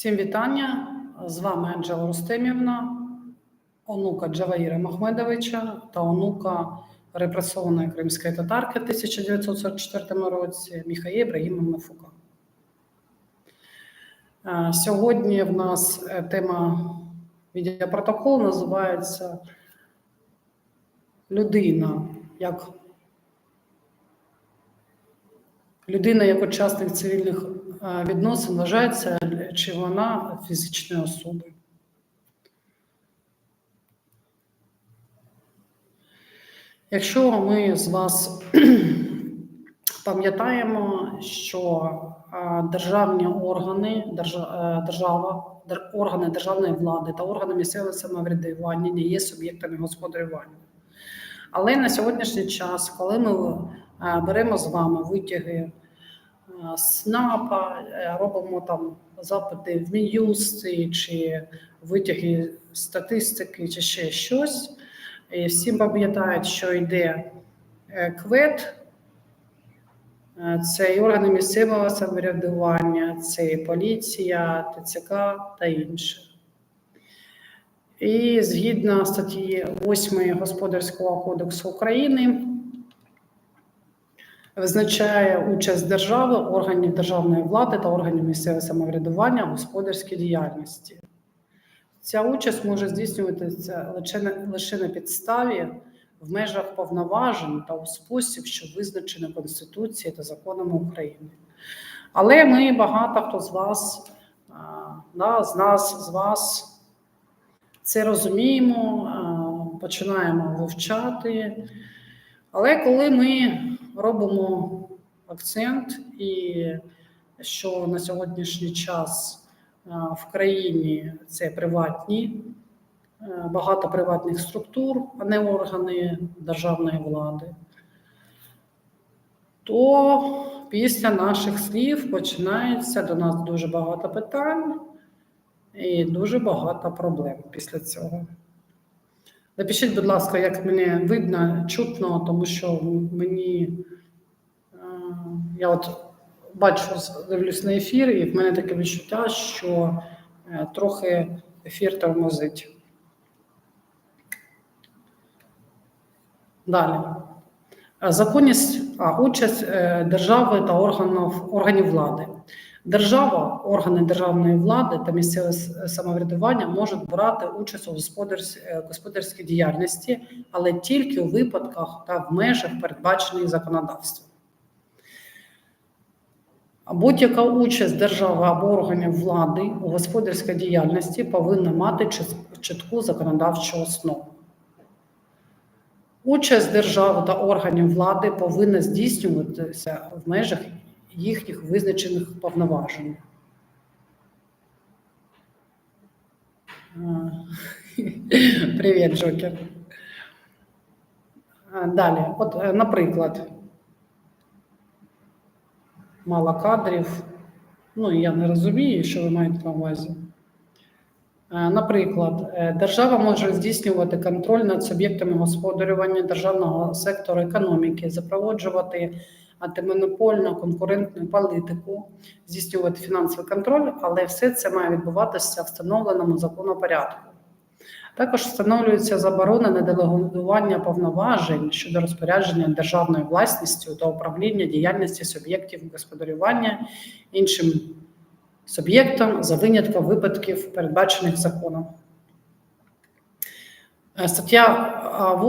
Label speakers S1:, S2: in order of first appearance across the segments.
S1: Всім вітання. З вами Анджела Рустемівна, онука Джаваїра Махмедовича та онука репресованої кримської татарки в 1944 році Міхаї Ібрагімовна Фука. Е, Сьогодні в нас е, тема відеопротоколу називається Людина як людина як учасник цивільних е, відносин вважається, чи вона фізичною особою. Якщо ми з вас пам'ятаємо, що державні органи, е, держава, органи державної влади та органи місцевого самоврядування є суб'єктами господарювання. Але на сьогоднішній час, коли ми е, беремо з вами витяги е, СНАПа, робимо там запити в Мін'юсти чи витяги статистики, чи ще щось, і всі пам'ятають, що йде е, КВЕД, е, це і органи місцевого самоврядування, це і поліція, ТЦК та інше. І згідно статті 8 Господарського кодексу України визначає участь держави, органів державної влади та органів місцевого самоврядування в господарській діяльності. Ця участь може здійснюватися лише на, лише на підставі в межах повноважень та у спосіб, що визначено Конституцією та законами України. Але ми багато хто з вас, да, з нас, з вас це розуміємо, починаємо вивчати. Але коли ми робимо акцент, і що на сьогоднішній час в країні це приватні, е, багато приватних структур, а не органи державної влади, то після наших слів починається до нас дуже багато питань і дуже багато проблем після цього. Напишіть, будь ласка, як мене видно, чутно, тому що мені е, я от бачу, дивлюсь на ефір, і в мене таке відчуття, що е, трохи ефір тормозить. Далі. Законність, а участь е, держави та органів, органів влади. Держава, органи державної влади та місцеве самоврядування можуть брати участь у е, господарській діяльності, але тільки у випадках та в межах передбачених законодавством. Будь-яка участь держави або органів влади у господарській діяльності повинна мати чітку законодавчу основу. Участь держави та органів влади повинна здійснюватися в межах їхніх визначених повноважень. Привіт, Джокер. Далі, от, е, наприклад, мало кадрів. Ну, я не розумію, що ви маєте на увазі. Наприклад, е, держава може здійснювати контроль над суб'єктами господарювання державного сектору економіки, запроваджувати антимонопольну конкурентну політику, здійснювати фінансовий контроль, але все це має відбуватися в встановленому законопорядку. Також встановлюється заборона на делегування повноважень щодо розпорядження державною власністю та управління діяльності суб'єктів господарювання іншим суб'єктам за винятком випадків, передбачених законом. Е, Стаття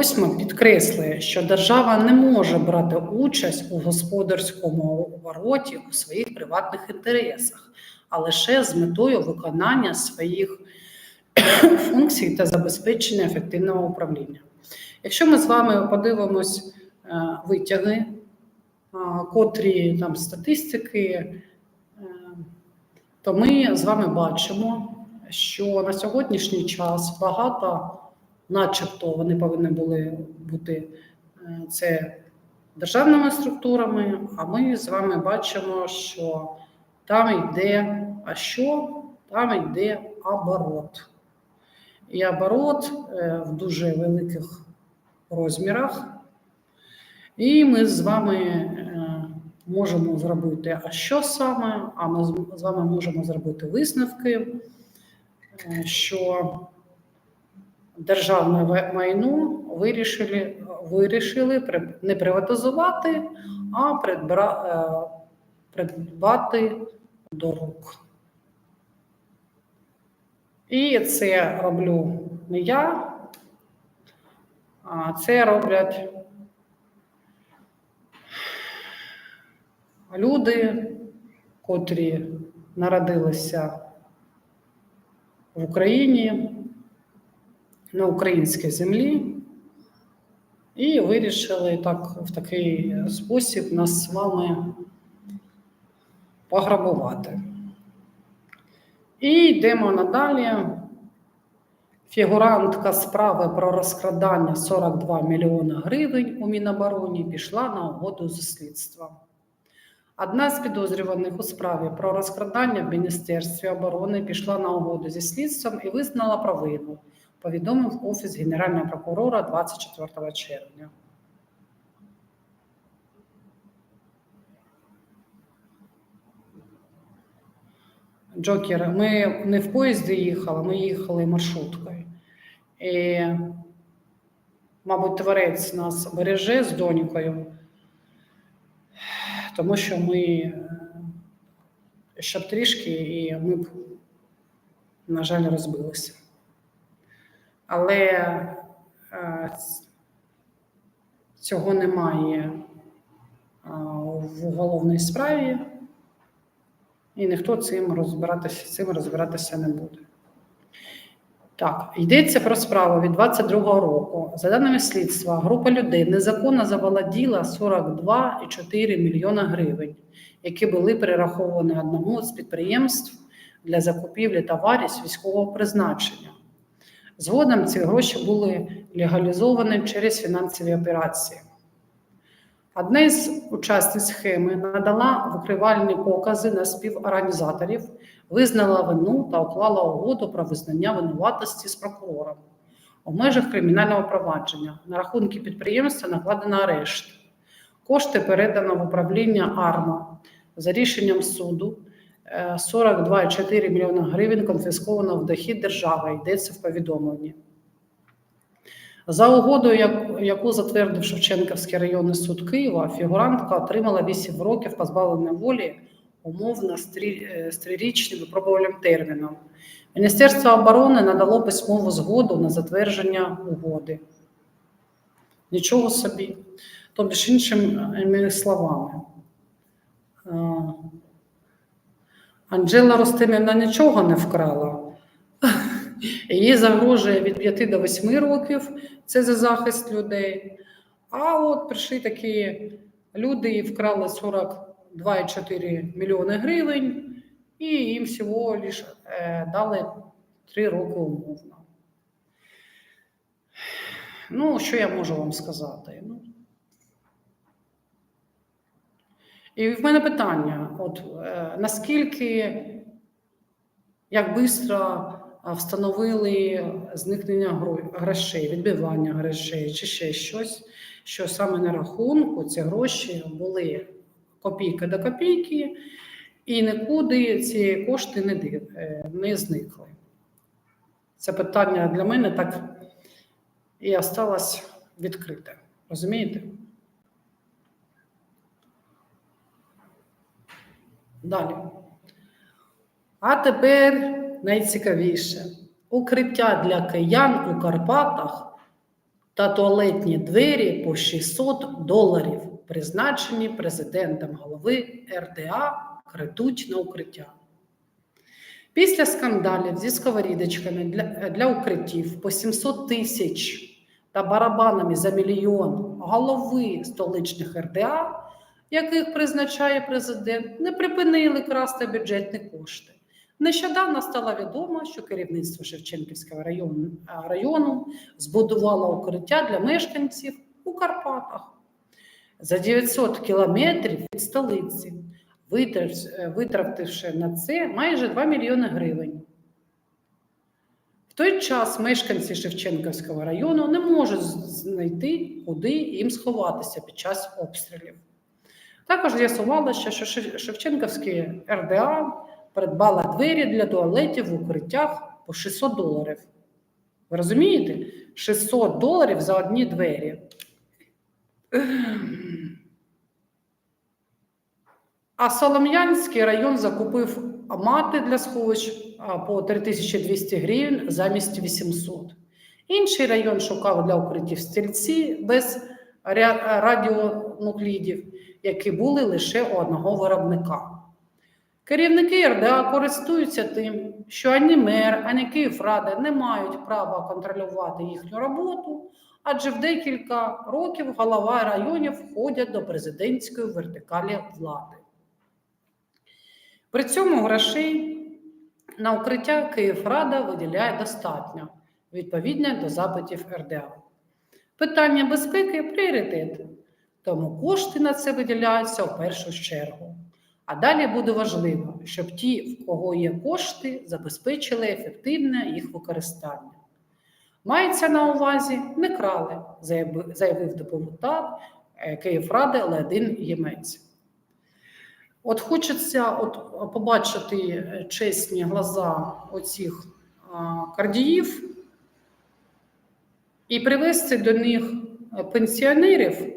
S1: 8 підкреслює, що держава не може брати участь у господарському обороті у своїх приватних інтересах, а лише з метою виконання своїх функцій та забезпечення ефективного управління. Якщо ми з вами подивимось е, витяги, е, котрі там статистики, е, то ми з вами бачимо, що на сьогоднішній час багато, начебто, вони повинні були бути е, це державними структурами, а ми з вами бачимо, що там йде, а що? Там йде оборот. І оборот е, в дуже великих розмірах. І ми з вами е, можемо зробити, а що саме? А ми з- вами можемо зробити висновки, що державне майно вирішили, вирішили не приватизувати, а придбра, е, придбати до рук. І це роблю не я, а це роблять люди, котрі народилися в Україні на українській землі і вирішили так в такий спосіб нас з вами пограбувати. І йдемо надалі. Фігурантка справи про розкрадання 42 мільйона гривень у Мінобороні пішла на угоду зі слідством. Одна з підозрюваних у справі про розкрадання в Міністерстві оборони пішла на угоду зі слідством і визнала провину, повідомив Офіс Генерального прокурора 24 червня. Джокер, ми не в поїзді їхали, ми їхали маршруткою. І, мабуть, творець нас береже з донькою, тому що ми е, щоб трішки, і ми б, на жаль, розбилися. Але е, цього немає в уголовній справі, і ніхто цим розбиратися, цим розбиратися не буде. Так, йдеться про справу від 22-го року. За даними слідства, група людей незаконно заволоділа 42,4 мільйона гривень, які були перераховані одному з підприємств для закупівлі товарів з військового призначення. Згодом ці гроші були легалізовані через фінансові операції. Одна з учасниць схеми надала викривальні покази на співорганізаторів, визнала вину та уклала угоду про визнання винуватості з прокурором. У межах кримінального провадження на рахунки підприємства накладено арешт. Кошти передано в управління АРМА. За рішенням суду 42,4 мільйона гривень конфісковано в дохід держави, йдеться в повідомленні. За угодою, яку затвердив Шевченківський районний суд Києва, фігурантка отримала 8 років позбавлення волі умовно з трі- е, трирічним випробувальним терміном. Міністерство оборони надало письмову згоду на затвердження угоди. Нічого собі. Тобто, іншими словами, е, Анжела Ростимівна нічого не вкрала. Їй загрожує від 5 до 8 років, це за захист людей. А от прийшли такі люди і вкрали 42,4 мільйони гривень, і їм всього лише е, дали 3 роки умовно. Ну, що я можу вам сказати? Ну, і в мене питання: от е, наскільки, як швидко встановили зникнення грошей, відбивання грошей чи ще щось, що саме на рахунку ці гроші були копійка до копійки, і нікуди ці кошти не, е, не зникли. Це питання для мене так і осталось відкрите. Розумієте? Далі. А тепер найцікавіше: укриття для киян у Карпатах та туалетні двері по 600 доларів, призначені президентом голови РДА, крадуть на укриття. Після скандалів зі сковорідочками для, для укриттів по 700 тисяч та барабанами за мільйон голови столичних РДА, яких призначає президент, не припинили красти бюджетні кошти. Нещодавно стало відомо, що керівництво Шевченківського району, району збудувало укриття для мешканців у Карпатах за 900 кілометрів від столиці, е, витративши на це майже 2 мільйони гривень. В той час мешканці Шевченківського району не можуть знайти, куди їм сховатися під час обстрілів. Також з'ясувалося, що Шев- РДА придбала двері для туалетів в укриттях по 600 доларів. Ви розумієте? 600 доларів за одні двері. А Солом'янський район закупив мати для сховищ по 3200 гривень замість 800. Інший район шукав для укриттів стільці без радіонуклідів, які були лише у одного виробника. Керівники РДА користуються тим, що ані мер, ані Київрада не мають права контролювати їхню роботу, адже в декілька років голова районів входять до президентської вертикалі влади. При цьому грошей на укриття Київрада виділяє достатньо, відповідно до запитів РДА. Питання безпеки пріоритет, тому кошти на це виділяються у першу чергу. А далі буде важливо, щоб ті, в кого є кошти, забезпечили ефективне їх використання. Мається на увазі не крали, заявив депутат е, Київради Леодин Ємець. От хочеться от побачити е, чесні глаза оцих кардіїв і привести до них е, пенсіонерів,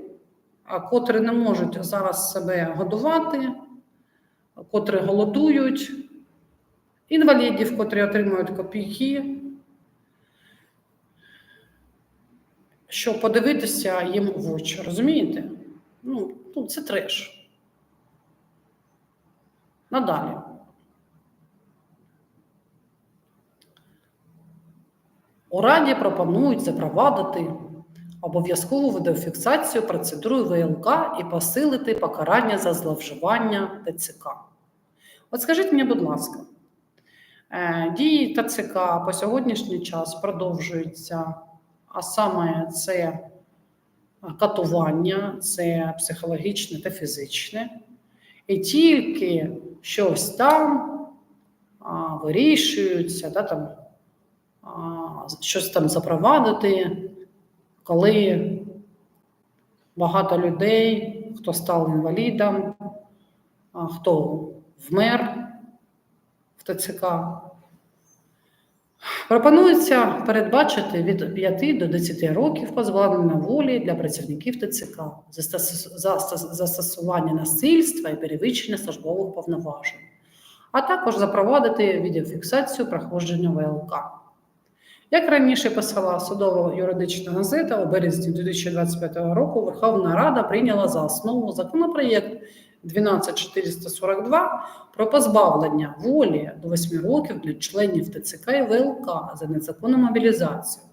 S1: котрі не можуть зараз себе годувати, котрі голодують, інвалідів, котрі отримують копійки, щоб подивитися їм в очі. Розумієте? Ну, ну це треш. Надалі. У Раді пропонують запровадити обов'язкову відеофіксацію процедури ВЛК і посилити покарання за зловживання ТЦК. От скажіть мені, будь ласка, е, дії ТЦК по сьогоднішній час продовжуються, а саме це катування, це психологічне та фізичне. І тільки щось там вирішується, да, там, щось там запровадити, коли багато людей, хто став інвалідом, хто вмер в ТЦК. Пропонується передбачити від 5 до 10 років позбавлення волі для працівників ТЦК застосування насильства і перевищення службових повноважень, а також запровадити відеофіксацію проходження ВЛК. Як раніше писала судово юридична газета, у березні 2025 року Верховна Рада прийняла за основу законопроєкт 12442 про позбавлення волі до 8 років для членів ТЦК і ВЛК за незаконну мобілізацію.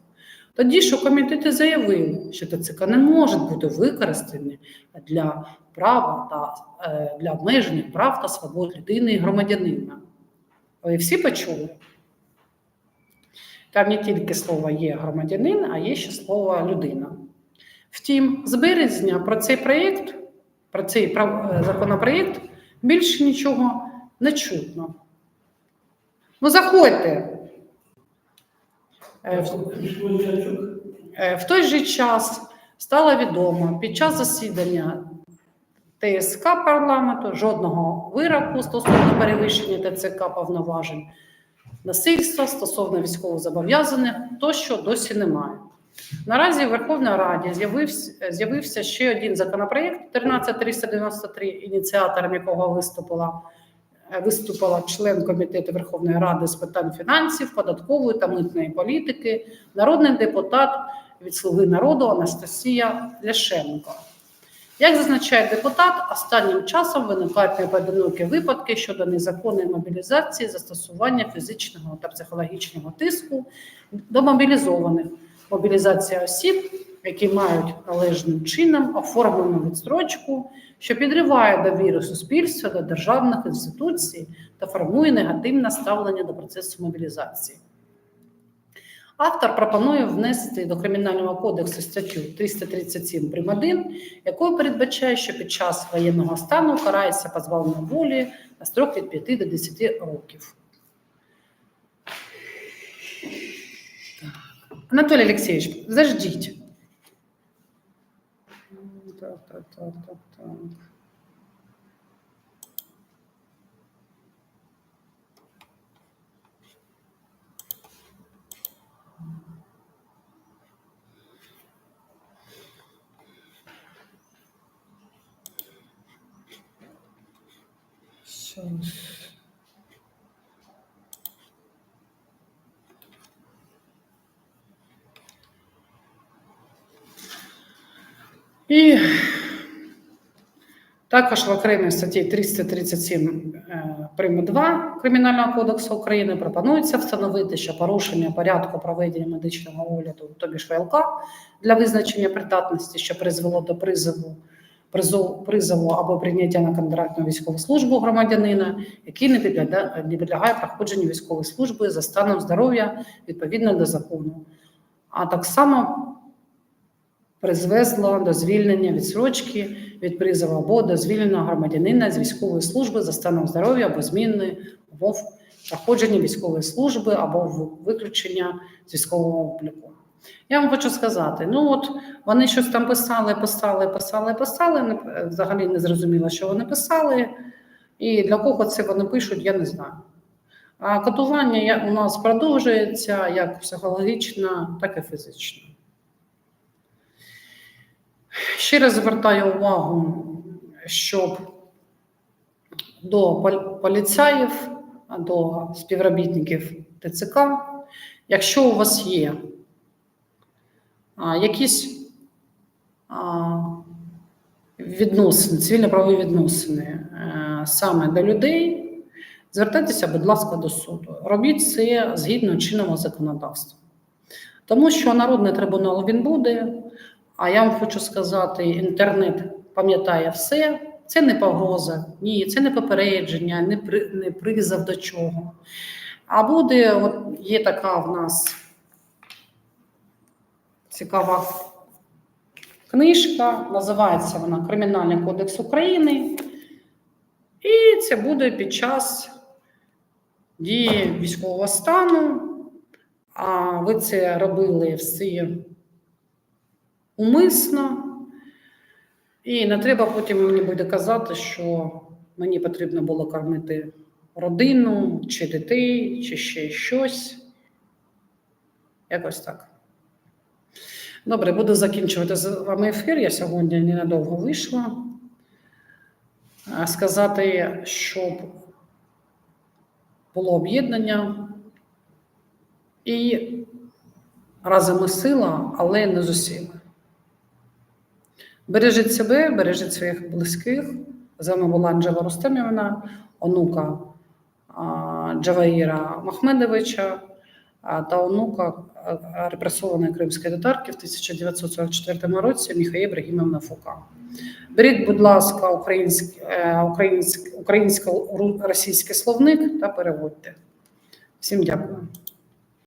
S1: Тоді ж у комітеті заявили, що ТЦК не можуть бути використані для права та е, для обмеження прав та свобод людини і громадянина. Ви всі почули? Там не тільки слово є громадянин, а є ще слово людина. Втім, з березня про цей проєкт, про цей е, законопроєкт більше нічого не чутно. Ну, заходьте. Е, Е, В той же час стало відомо під час засідання ТСК парламенту жодного вироку стосовно перевищення ТЦК повноважень, насильства стосовно військовозобов'язаних, тощо досі немає. Наразі в Верховній Раді з'явився, з'явився ще один законопроєкт 13393, ініціатором якого виступила, виступила член комітету Верховної Ради з питань фінансів, податкової та митної політики, народний депутат від Слуги народу Анастасія Ляшенко. Як зазначає депутат, останнім часом виникають непоодинокі випадки щодо незаконної мобілізації, застосування фізичного та психологічного тиску до мобілізованих, мобілізація осіб, які мають належним чином оформлену відстрочку, що підриває довіру суспільства до державних інституцій та формує негативне ставлення до процесу мобілізації. Автор пропонує внести до Кримінального кодексу статтю 337 прим. 1, якою передбачає, що під час воєнного стану карається позбавлення волі на строк від 5 до 10 років. Так. Анатолій Олексійович, заждіть. Так, так, так, так, так. І також в окремій статті 337 е, прим. 2 Кримінального кодексу України пропонується встановити, що порушення порядку проведення медичного огляду, тобі ж ВЛК, для визначення придатності, що призвело до призову, призову, або прийняття на контрактну військову службу громадянина, який не підлягає, не підлягає проходженню військової служби за станом здоров'я відповідно до закону. А так само призвезло до звільнення відсрочки від призову або до звільненого громадянина з військової служби за станом здоров'я або зміни умов проходження військової служби або виключення з військового обліку. Я вам хочу сказати: ну от вони щось там писали, писали, писали, писали. Взагалі не зрозуміло, що вони писали, і для кого це вони пишуть, я не знаю. А катування у нас продовжується як психологічно, так і фізично. Ще раз звертаю увагу, щоб до пол- поліцаїв, до співробітників ТЦК, якщо у вас є якісь відносини, цивільно-правові відносини е, саме до людей, звертайтеся, будь ласка, до суду. Робіть це згідно чинного законодавства. Тому що народний трибунал він буде. А я вам хочу сказати: інтернет пам'ятає все. Це не погроза, ні, це не попередження, не, при, не призов до чого. А буде, от є така в нас цікава книжка, називається вона Кримінальний кодекс України. І це буде під час дії військового стану. А ви це робили всі умисно. І не треба потім мені буде казати, що мені потрібно було кормити родину, чи дітей, чи ще щось. Якось так. Добре, буду закінчувати з вами ефір. Я сьогодні ненадовго вийшла. Сказати, щоб було об'єднання і разом ми сила, але не з усіма. Бережіть себе, бережіть своїх близьких. З вами була Анжела Рустемівна, онука Джаваїра Махмедовича та онука репресованої кримської татарки в 1944 році Міхаї Ібрагімовна Фука. Беріть, будь ласка, е, українсько-російський словник та переводьте. Всім дякую.